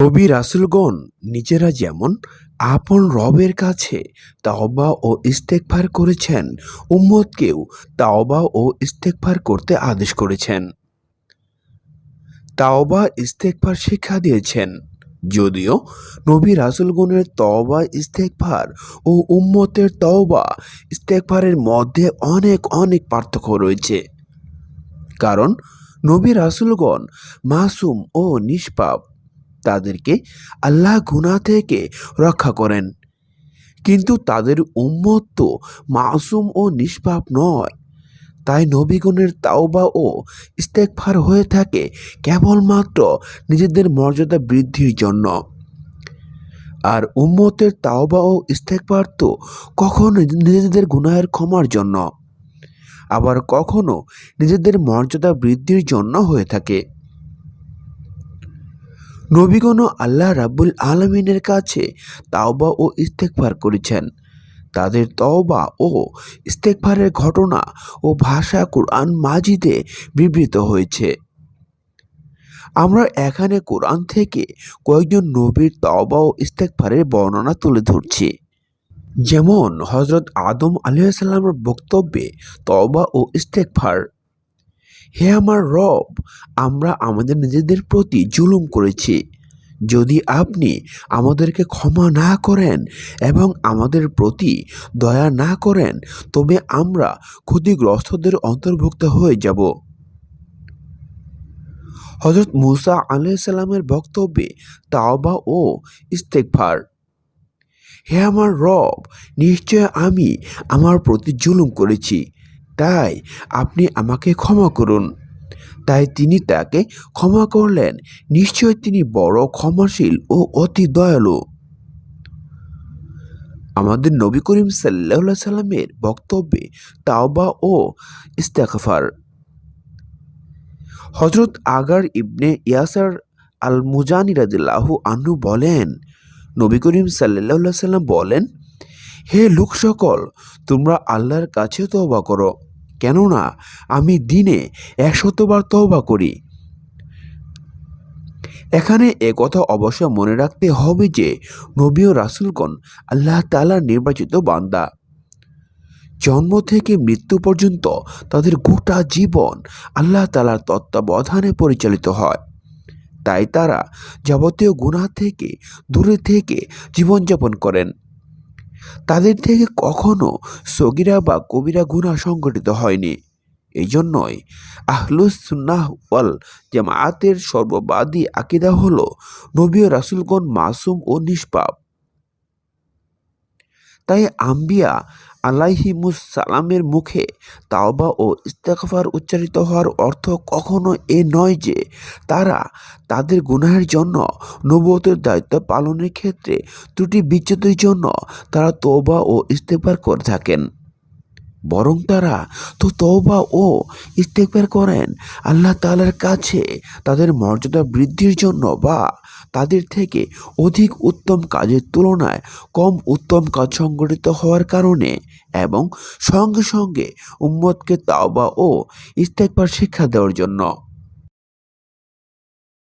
নবী রাসুলগণ নিজেরা যেমন আপন রবের কাছে তাওবা ও ইস্তেগফার করেছেন, উম্মতকেও তাওবা ও ইস্তেগফার করতে আদেশ করেছেন। তাওবা, ইস্তেগফার শিক্ষা দিয়েছেন। যদিও নবী রাসূলগণের তওবা, ইস্তেগফার ও উম্মতের তওবা, ইস্তেগফারের মধ্যে অনেক অনেক পার্থক্য রয়েছে। কারণ নবী রাসুলগণ মাসুম ও নিষ্পাপ। তাদেরকে আল্লাহ গুনাহ থেকে রক্ষা করেন। কিন্তু তাদের উম্মত তো মাসুম ও নিষ্পাপ নয়। তাই নবীগণের তাওবা ও ইস্তেগফার হয়ে থাকে কেবলমাত্র নিজেদের মর্যাদা বৃদ্ধির জন্য। আর উম্মতের তাওবা ও ইস্তেগফার তো কখনো নিজেদের গুনাহের ক্ষমার জন্য। আবার কখনো নিজেদের মর্যাদা বৃদ্ধির জন্য হয়ে থাকে। নবীগণ আল্লাহ রাব্বুল আলমিনের কাছে তাওবা ও ইস্তেকফার করেছেন। তাদের তওবা ও ইস্তেকফারের ঘটনা ও ভাষা কোরআন মাজিদে বিবৃত হয়েছে। আমরা এখানে কোরআন থেকে কয়েকজন নবীর তওবা ও ইস্তেকফারের বর্ণনা তুলে ধরছি। যেমন হজরত আদম আলিয়াল্লামের বক্তব্যে তওবা ও ইস্তেকফার হে আমার রব, আমরা আমাদের নিজেদের প্রতি জুলুম করেছি। যদি আপনি আমাদেরকে ক্ষমা না করেন এবং আমাদের প্রতি দয়া না করেন, তবে আমরা ক্ষতিগ্রস্তদের অন্তর্ভুক্ত হয়ে যাব। হজরত মুসা আলাইসাল্লামের বক্তব্যে তাওবা ও ইস্তেকফার হে আমার রব, নিশ্চয় আমি আমার প্রতি জুলুম করেছি, তাই আপনি আমাকে ক্ষমা করুন। তাই তিনি তাকে ক্ষমা করলেন, নিশ্চয় তিনি বড় ক্ষমাশীল ও অতি দয়ালু। আমাদের নবী করিম সাল্লাহ সাল্লামের বক্তব্যে তাওবা ও ইস্তেকফার হজরত আগার ইবনে ইয়াসার আল মুজানি আনহু বলেন নবী করিম সাল্লাহ সাল্লাম বলেন, হে লোক সকল, তোমরা আল্লাহর কাছে তওবা করো। কেননা আমি দিনে একশতবার তওবা করি। এখানে একথা অবশ্য মনে রাখতে হবে যে, নবী ও রাসুলগণ আল্লাহ তালার নির্বাচিত বান্দা। জন্ম থেকে মৃত্যু পর্যন্ত তাদের গোটা জীবন আল্লাহ তালার তত্ত্বাবধানে পরিচালিত হয়। তাই তারা যাবতীয় গুণা থেকে দূরে থেকে জীবনযাপন করেন। তাদের থেকে কখনো সগিরা বা কবিরা গুণা সংগঠিত হয়নি। এই জন্যই আহলুস সুন্নাহ ওয়াল জামায়াতের সর্ববাদী আকিদা হল নবী রাসুলগণ মাসুম ও নিষ্পাপ। তাই আম্বিয়া আলাইহিমুস সালামের মুখে তাওবা ও ইস্তেকফার উচ্চারিত হওয়ার অর্থ কখনো এ নয় যে তারা তাদের গুনাহের জন্য নবতের দায়িত্ব পালনের ক্ষেত্রে ত্রুটি বিচ্যুতির জন্য তারা তোবা ও ইস্তেফার করে থাকেন। বরং তারা তো তওবা ও ইস্তেকবার করেন। আল্লাহ তালার কাছে তাদের মর্যাদা বৃদ্ধির জন্য বা তাদের থেকে অধিক উত্তম কাজের তুলনায় কম উত্তম কাজ সংগঠিত হওয়ার কারণে এবং সঙ্গে সঙ্গে উম্মতকে তাওবা ও ইস্তেকবার শিক্ষা দেওয়ার জন্য।